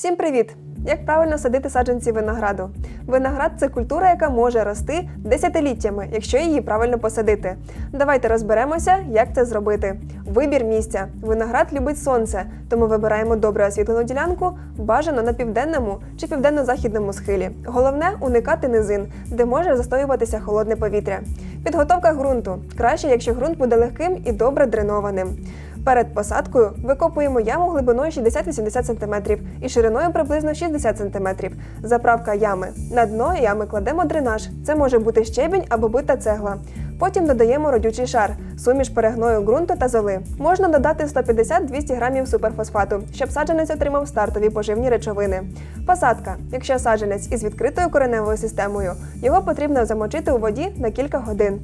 Всім привіт! Як правильно садити саджанці винограду? Виноград це культура, яка може рости десятиліттями, якщо її правильно посадити. Давайте розберемося, як це зробити. Вибір місця. Виноград любить сонце, тому вибираємо добре освітлену ділянку, бажано на південному чи південно-західному схилі. Головне уникати низин, де може застоюватися холодне повітря. Підготовка ґрунту краще, якщо ґрунт буде легким і добре дренованим. Перед посадкою викопуємо яму глибиною 60-80 см і шириною приблизно 60 см. Заправка ями. На дно ями кладемо дренаж. Це може бути щебінь або бита цегла. Потім додаємо родючий шар, суміш перегною ґрунту та золи. Можна додати 150-200 грамів суперфосфату, щоб саджанець отримав стартові поживні речовини. Посадка. Якщо саджанець із відкритою кореневою системою, його потрібно замочити у воді на кілька годин.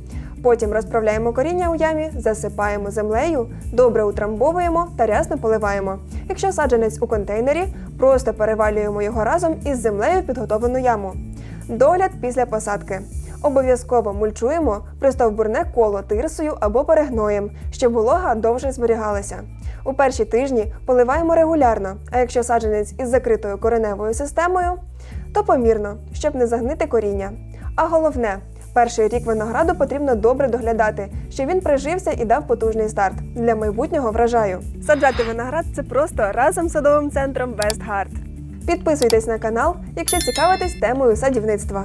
Потім розправляємо коріння у ямі, засипаємо землею, добре утрамбовуємо та рясно поливаємо. Якщо саджанець у контейнері, просто перевалюємо його разом із землею в підготовлену яму. Догляд після посадки. Обов'язково мульчуємо пристовбурне коло тирсою або перегноєм, щоб волога довше зберігалася. У перші тижні поливаємо регулярно, а якщо саджанець із закритою кореневою системою, то помірно, щоб не загнити коріння. А головне, перший рік винограду потрібно добре доглядати, щоб він прижився і дав потужний старт для майбутнього врожаю. Саджати виноград це просто разом з садовим центром Westgard. Підписуйтесь на канал, якщо цікавитесь темою садівництва.